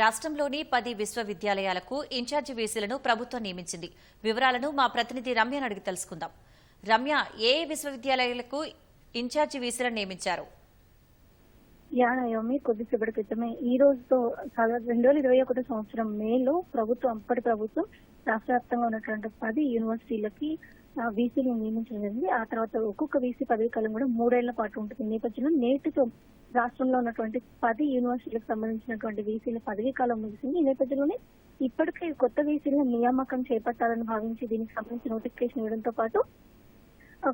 రాష్ట్రంలోని పది విశ్వవిద్యాలయాలకు ఇన్ఛార్జి వీసీలను ప్రభుత్వం నియమించింది. వివరాలను మా ప్రతినిధి రమ్యను అడిగి తెలుసుకుందాం. రమ్య ఏ విశ్వవిద్యాలయాలకు ఇన్ఛార్జి వీసీలను నియమించారు? యానాయోమి కొద్దిసేపటి క్రితమే. ఈ రోజుతో సాధారణ రెండు వేల ఇరవై ఒకటి సంవత్సరం మేలో ప్రభుత్వం అప్పటి ప్రభుత్వం రాష్ట్ర వ్యాప్తంగా ఉన్నటువంటి పది యూనివర్సిటీలకి వీసీలు నియమించడం జరిగింది. ఆ తర్వాత ఒక్కొక్క వీసీ పదవి కాలం కూడా మూడేళ్ళ పాటు ఉంటుంది. నేపథ్యంలో నేటితో రాష్ట్రంలో ఉన్నటువంటి పది యూనివర్సిటీలకు సంబంధించినటువంటి వీసీల పదవీ కాలం ముగిసింది. ఈ నేపథ్యంలోనే ఇప్పటికే కొత్త వీసీల నియామకం చేపట్టాలని భావించి దీనికి సంబంధించి నోటిఫికేషన్ ఇవ్వడంతో పాటు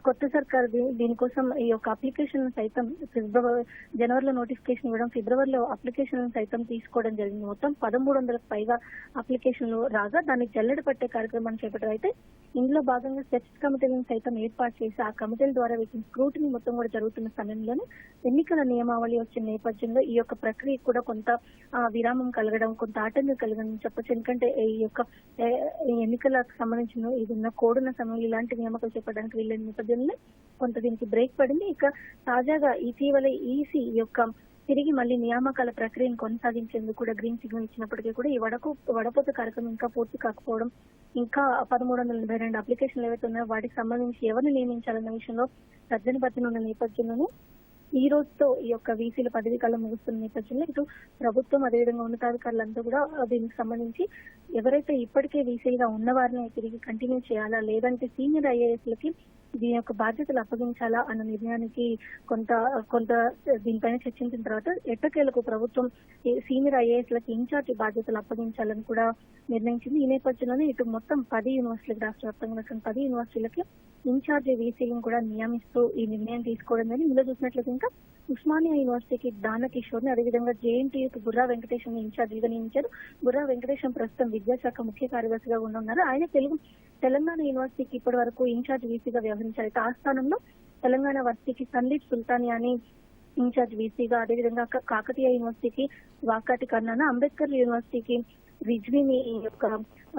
కొత్త సర్కార్ దీనికోసం ఈ యొక్క అప్లికేషన్ సైతం ఫిబ్రవరి జనవరిలో నోటిఫికేషన్ ఇవ్వడం ఫిబ్రవరిలో అప్లికేషన్ సైతం తీసుకోవడం జరిగింది. మొత్తం పదమూడు వందలకు పైగా అప్లికేషన్లు రాగా దాన్ని జల్లెడ పట్టే కార్యక్రమాన్ని చేపట్టడం అయితే ఇందులో భాగంగా సెర్చ్ కమిటీలను సైతం ఏర్పాటు చేసి ఆ కమిటీల ద్వారా వీటిని స్క్రూటిని మొత్తం కూడా జరుగుతున్న సమయంలోనే ఎన్నికల నియమావళి వచ్చిన నేపథ్యంలో ఈ యొక్క ప్రక్రియ కూడా కొంత విరామం కలగడం కొంత ఆటంకం కలగడం చెప్పొచ్చు. ఎందుకంటే ఈ యొక్క ఈ ఎన్నికలకు సంబంధించిన ఇది ఉన్న కోడున్న సమయంలో ఇలాంటి నియామకాలు చేపట్టడానికి వీళ్ళని నేపథ్యంలో కొంత దీనికి బ్రేక్ పడింది. ఇక తాజాగా ఇటీవల ఈసీ యొక్క తిరిగి మళ్ళీ నియామకాల ప్రక్రియను కొనసాగించేందుకు కూడా గ్రీన్ సిగ్నల్ ఇచ్చినప్పటికీ కూడా ఈ వడకు వడపోత కార్యక్రమం ఇంకా పూర్తి కాకపోవడం ఇంకా పదమూడు వందల ఎనభై రెండు అప్లికేషన్లు ఏవైతే ఉన్నాయో వాటికి సంబంధించి ఎవరిని నియమించాలన్న విషయంలో తర్జన భర్తన ఉన్న నేపథ్యంలోనే ఈ రోజుతో ఈ యొక్క వీసీల పదవి కాలం ముగుస్తున్న నేపథ్యంలో ఇటు ప్రభుత్వం అదేవిధంగా ఉన్నతాధికారులంతా కూడా దీనికి సంబంధించి ఎవరైతే ఇప్పటికే వీసీగా ఉన్న వారిని తిరిగి కంటిన్యూ చేయాలా లేదంటే సీనియర్ ఐఏఎస్ లకి దీని యొక్క బాధ్యతలు అప్పగించాలా అన్న నిర్ణయానికి కొంత కొంత దీనిపైన చర్చించిన తర్వాత ఎట్టకేలకు ప్రభుత్వం సీనియర్ ఐఏఎస్ లకి ఇన్ఛార్జి బాధ్యతలు అప్పగించాలని కూడా నిర్ణయించింది. ఈ నేపథ్యంలోనే ఇటు మొత్తం పది యూనివర్సిటీలకు రాష్ట్ర వ్యాప్తంగా పది యూనివర్సిటీలకి ఇన్ఛార్జ్ వీసీలను కూడా నియమిస్తూ ఈ నిర్ణయం తీసుకోవడం జరిగింది. ఇందులో చూసినట్లయితే ఇంకా ఉస్మానియా యూనివర్సిటీకి దాన కిషోర్ని అదేవిధంగా జేఎన్టీయూకి బుర్రా వెంకటేశం ఇన్ఛార్జిగా నియమించారు. బుర్రా వెంకటేశం ప్రస్తుతం విద్యాశాఖ ముఖ్య కార్యదర్శిగా ఉన్నారు. ఆయన తెలుగు తెలంగాణ యూనివర్సిటీకి ఇప్పటి వరకు ఇన్ఛార్జ్ వీసీగా వ్యవహరించారు. అయితే ఆ స్థానంలో తెలంగాణ వర్సిటీకి సందీప్ సుల్తానియాని ఇన్ఛార్జ్ వీసీగా అదేవిధంగా కాకతీయ యూనివర్సిటీకి వాకాటి కన్నాను అంబేద్కర్ యూనివర్సిటీకి రిజ్వీని ఈ యొక్క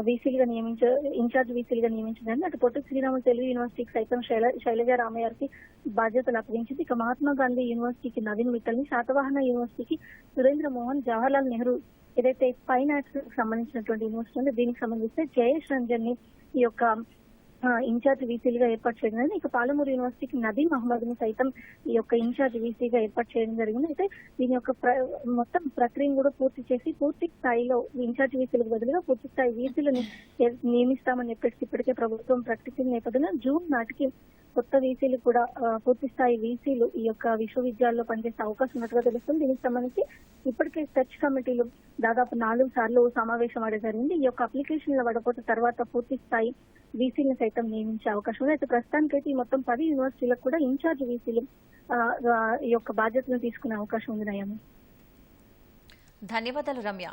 వీసీలుగా నియమించ ఇన్ఛార్జ్ వీసీలుగా నియమించిందని అటు పొట్టి శ్రీరాములు తెలుగు యూనివర్సిటీకి సైతం శైల శైలజ రామయ్యకి బాధ్యతలు అప్పగించింది. ఇక మహాత్మా గాంధీ యూనివర్సిటీకి నవీన్ మిట్టల్ని శాతవాహన యూనివర్సిటీకి సురేంద్ర మోహన్ జవహర్లాల్ నెహ్రూ ఏదైతే ఫైన్ ఆర్ట్స్ సంబంధించినటువంటి యూనివర్సిటీ ఉందో దీనికి సంబంధిస్తే జయేష్ రంజన్ని ఈ యొక్క ఇన్ఛార్జ్ వీసీలుగా ఏర్పాటు చేయడం జరిగింది. ఇక పాలమూరు యూనివర్సిటీకి నదీ మహమ్మద్ని సైతం ఈ యొక్క ఇన్ఛార్జ్ వీసీగా ఏర్పాటు చేయడం జరిగింది. అయితే దీని యొక్క ప్ర- మొత్తం ప్రక్రియను కూడా పూర్తి చేసి పూర్తి స్థాయిలో ఇన్ఛార్జ్ వీసీలకు బదులుగా పూర్తి స్థాయి వీసీలను నియమిస్తామని చెప్పేసి ఇప్పటికే ప్రభుత్వం ప్రకటించిన నేపథ్యంలో జూన్ నాటికి కొత్త వీసీలు కూడా పూర్తి స్థాయి వీసీలు ఈ యొక్క విశ్వవిద్యాలయంలో పనిచేసే అవకాశం ఉన్నట్టుగా తెలుస్తుంది. దీనికి సంబంధించి ఇప్పటికే సెర్చ్ కమిటీలు దాదాపు నాలుగు సార్లు సమావేశం ఆడే జరిగింది. ఈ యొక్క అప్లికేషన్ల వడపోత తర్వాత పూర్తి స్థాయి వీసీలను సైతం నియమించే అవకాశం ఉంది. అయితే ప్రస్తుతానికైతే ఈ మొత్తం పది యూనివర్సిటీలకు కూడా ఇన్ఛార్జ్ వీసీలు ఈ యొక్క బాధ్యతను తీసుకునే అవకాశం ఉంది నయము. ధన్యవాదాలు రమ్య.